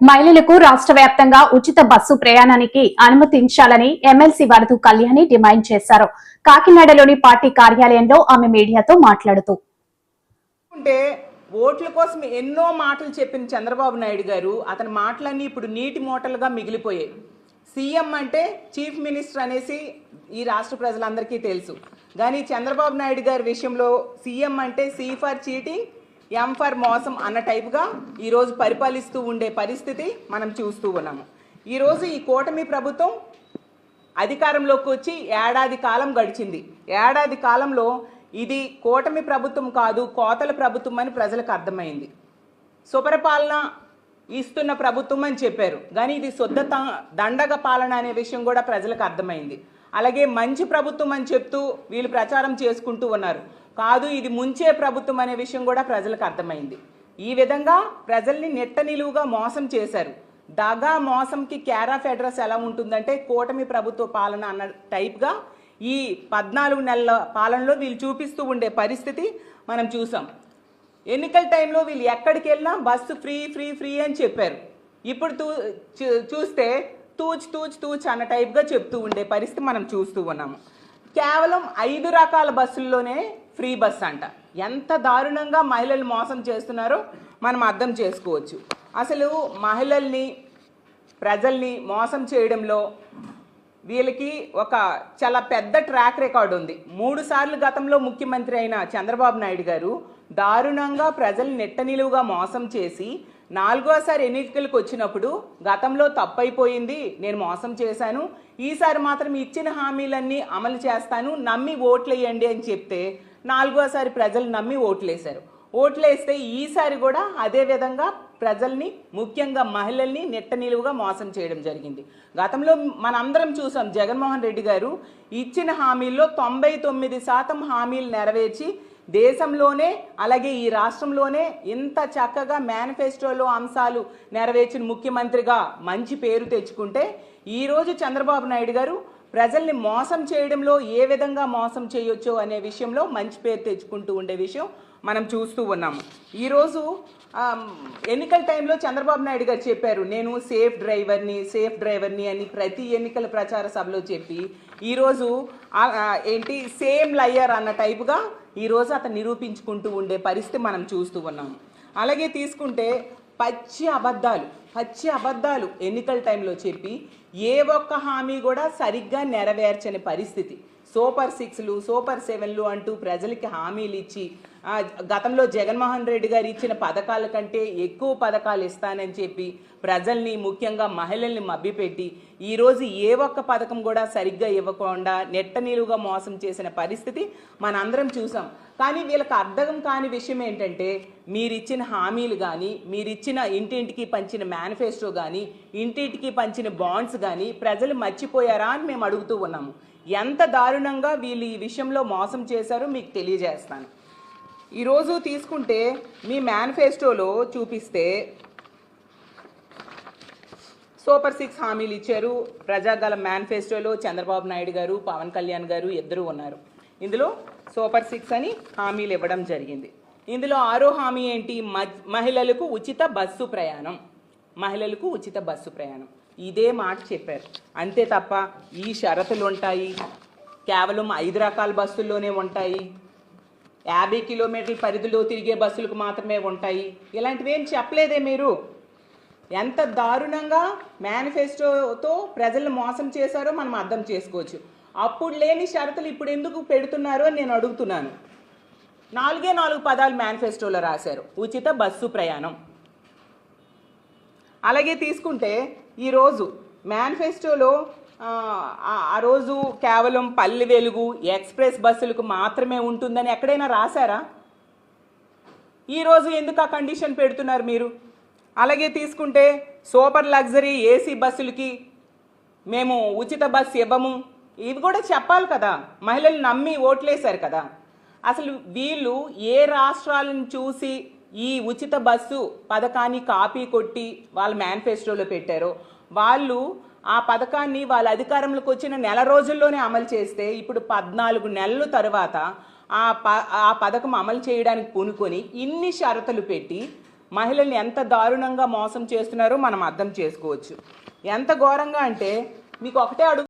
మహిళలకు రాష్ట్ర వ్యాప్తంగా ఉచిత బస్సు ప్రయాణానికి అనుమతించాలని ఎమ్మెల్సీ వరదు కళ్యాణి డిమాండ్ చేశారు. కాకినాడలోని పార్టీ కార్యాలయంలో ఆమె మీడియాతో మాట్లాడుతూ అంటే ఓట్ల కోసం ఎన్నో మాటలు చెప్పిన చంద్రబాబు నాయుడు గారు అతని మాటలన్నీ ఇప్పుడు నీటి మూటలుగా మిగిలిపోయాయి. సీఎం అంటే చీఫ్ మినిస్టర్ అనేసి ఈ రాష్ట్ర ప్రజలందరికీ తెలుసు. కానీ చంద్రబాబు నాయుడు గారి విషయంలో సీఎం అంటే C for cheating M for మోసం అన్న టైపుగా ఈరోజు పరిపాలిస్తూ ఉండే పరిస్థితి మనం చూస్తూ ఉన్నాము. ఈరోజు ఈ కూటమి ప్రభుత్వం అధికారంలోకి వచ్చి ఏడాది కాలం గడిచింది. ఏడాది కాలంలో ఇది కూటమి ప్రభుత్వం కాదు కోతల ప్రభుత్వం అని ప్రజలకు అర్థమైంది. సుపరపాలన ఇస్తున్న ప్రభుత్వం అని చెప్పారు. కానీ ఇది శుద్ధ దండగ పాలన అనే విషయం కూడా ప్రజలకు అర్థమైంది. అలాగే మంచి ప్రభుత్వం అని చెప్తూ వీళ్ళు ప్రచారం చేసుకుంటూ ఉన్నారు. కాదు ఇది ముంచే ప్రభుత్వం అనే విషయం కూడా ప్రజలకు అర్థమైంది. ఈ విధంగా ప్రజల్ని నెట్ట నిలువుగా మోసం చేశారు. దగా మోసంకి క్యారాఫ్ అడ్రస్ ఎలా ఉంటుందంటే కూటమి ప్రభుత్వ పాలన అన్న టైప్గా ఈ పద్నాలుగు నెలల పాలనలో వీళ్ళు చూపిస్తూ ఉండే పరిస్థితి మనం చూసాం. ఎన్నికల టైంలో వీళ్ళు ఎక్కడికి వెళ్ళినా బస్సు ఫ్రీ ఫ్రీ ఫ్రీ అని చెప్పారు. ఇప్పుడు తూ చూస్తే తూచ్ తూచ్ తూచ్ అన్న టైప్గా చెప్తూ ఉండే పరిస్థితి మనం చూస్తూ ఉన్నాము. కేవలం ఐదు రకాల బస్సుల్లోనే ఫ్రీ బస్ అంట. ఎంత దారుణంగా మహిళలు మోసం చేస్తున్నారో మనం అర్థం చేసుకోవచ్చు. అసలు మహిళల్ని ప్రజల్ని మోసం చేయడంలో వీళ్ళకి ఒక చాలా పెద్ద ట్రాక్ రికార్డ్ ఉంది. మూడు సార్లు గతంలో ముఖ్యమంత్రి అయిన చంద్రబాబు నాయుడు గారు దారుణంగా ప్రజల్ని నెట్ట నిలువుగా మోసం చేసి నాలుగోసారి ఎన్నికలకు వచ్చినప్పుడు గతంలో తప్పైపోయింది నేను మోసం చేశాను. ఈసారి మాత్రం ఇచ్చిన హామీలన్నీ అమలు చేస్తాను నమ్మి ఓట్లేయండి అని చెప్తే నాలుగోసారి ప్రజలు నమ్మి ఓట్లేశారు. ఓట్లేస్తే ఈసారి కూడా అదే విధంగా ప్రజల్ని ముఖ్యంగా మహిళల్ని నెట్ట నిలువుగా మోసం చేయడం జరిగింది. గతంలో మనందరం చూసాం జగన్మోహన్ రెడ్డి గారు ఇచ్చిన హామీల్లో తొంభై తొమ్మిది శాతం హామీలు నెరవేర్చి దేశంలోనే అలాగే ఈ రాష్ట్రంలోనే ఇంత చక్కగా మేనిఫెస్టోలో అంశాలు నెరవేర్చిన ముఖ్యమంత్రిగా మంచి పేరు తెచ్చుకుంటే ఈరోజు చంద్రబాబు నాయుడు గారు ప్రజల్ని మోసం చేయడంలో ఏ విధంగా మోసం చేయొచ్చో అనే విషయంలో మంచి పేరు తెచ్చుకుంటూ ఉండే విషయం మనం చూస్తూ ఉన్నాము. ఈరోజు ఎన్నికల టైంలో చంద్రబాబు నాయుడు గారు చెప్పారు నేను సేఫ్ డ్రైవర్ని సేఫ్ డ్రైవర్ని అని ప్రతి ఎన్నికల ప్రచార సభలో చెప్పి ఈరోజు ఏంటి సేమ్ లయ్యర్ అన్న టైపుగా ఈరోజు అతను నిరూపించుకుంటూ ఉండే పరిస్థితి మనం చూస్తూ ఉన్నాం. అలాగే తీసుకుంటే పచ్చి అబద్ధాలు పచ్చి అబద్ధాలు ఎన్నికల టైంలో చెప్పి ఏ ఒక్క హామీ కూడా సరిగ్గా నెరవేర్చని పరిస్థితి. సూపర్ సిక్స్లు సూపర్ సెవెన్లు అంటూ ప్రజలకి హామీలు ఇచ్చి గతంలో జగన్మోహన్ రెడ్డి గారు ఇచ్చిన పథకాల కంటే ఎక్కువ పథకాలు ఇస్తానని చెప్పి ప్రజల్ని ముఖ్యంగా మహిళల్ని మభ్యపెట్టి ఈరోజు ఏ ఒక్క పథకం కూడా సరిగ్గా ఇవ్వకుండా నెట్ట నిలువుగా మోసం చేసిన పరిస్థితి మనందరం చూసాం. కానీ వీళ్ళకి అర్థం కాని విషయం ఏంటంటే మీరిచ్చిన హామీలు కానీ మీరిచ్చిన ఇంటింటికి పంచిన మేనిఫెస్టో కానీ ఇంటింటికి పంచిన బాండ్స్ కానీ ప్రజలు మర్చిపోయారా అని మేము అడుగుతూ ఉన్నాము. ఎంత దారుణంగా వీళ్ళు ఈ విషయంలో మోసం చేశారో మీకు తెలియజేస్తాను. ఈరోజు తీసుకుంటే మీ మేనిఫెస్టోలో చూపిస్తే సూపర్ సిక్స్ హామీలు ఇచ్చారు. ప్రజాదళ మేనిఫెస్టోలో చంద్రబాబు నాయుడు గారు పవన్ కళ్యాణ్ గారు ఇద్దరు ఉన్నారు. ఇందులో సూపర్ సిక్స్ అని హామీలు ఇవ్వడం జరిగింది. ఇందులో ఆరో హామీ ఏంటి? మ- మహిళలకు ఉచిత బస్సు ప్రయాణం. మహిళలకు ఉచిత బస్సు ప్రయాణం. ఇదే మాట చెప్పారు. అంతే తప్ప ఈ షరతులు ఉంటాయి. కేవలం ఐదు రకాల బస్సుల్లోనే ఉంటాయి. యాభై కిలోమీటర్ల పరిధిలో తిరిగే బస్సులకు మాత్రమే ఉంటాయి. ఇలాంటివి ఏం చెప్పలేదే మీరు? ఎంత దారుణంగా మేనిఫెస్టోతో ప్రజలను మోసం చేశారో మనం అర్థం చేసుకోవచ్చు. అప్పుడు లేని షరతులు ఇప్పుడు ఎందుకు పెడుతున్నారో అని నేను అడుగుతున్నాను. నాలుగే నాలుగు పదాలు మేనిఫెస్టోలో రాశారు. ఉచిత బస్సు ప్రయాణం. అలాగే తీసుకుంటే ఈరోజు మేనిఫెస్టోలో ఆ, రోజు కేవలం పల్లె వెలుగు ఎక్స్ప్రెస్ బస్సులకు మాత్రమే ఉంటుందని ఎక్కడైనా రాశారా? ఈరోజు ఎందుకు ఆ కండిషన్ పెడుతున్నారు మీరు? అలాగే తీసుకుంటే సూపర్ లగ్జరీ ఏసీ బస్సులకి మేము ఉచిత బస్సు ఇవ్వము. ఇవి కూడా చెప్పాలి కదా. మహిళలు నమ్మి ఓట్లేశారు కదా. అసలు వీళ్ళు ఏ రాష్ట్రాలను చూసి ఈ ఉచిత బస్సు పథకాన్ని కాపీ కొట్టి వాళ్ళ మేనిఫెస్టోలో పెట్టారో. వాళ్ళు ఆ పథకాన్ని వాళ్ళ అధికారంలోకి వచ్చిన నెల రోజుల్లోనే అమలు చేస్తే ఇప్పుడు పద్నాలుగు నెలల తర్వాత ఆ ప ఆ పథకం అమలు చేయడానికి పూనుకొని ఇన్ని షరతులు పెట్టి మహిళల్ని ఎంత దారుణంగా మోసం చేస్తున్నారో మనం అర్థం చేసుకోవచ్చు. ఎంత ఘోరంగా అంటే మీకు ఒకటే అడుగు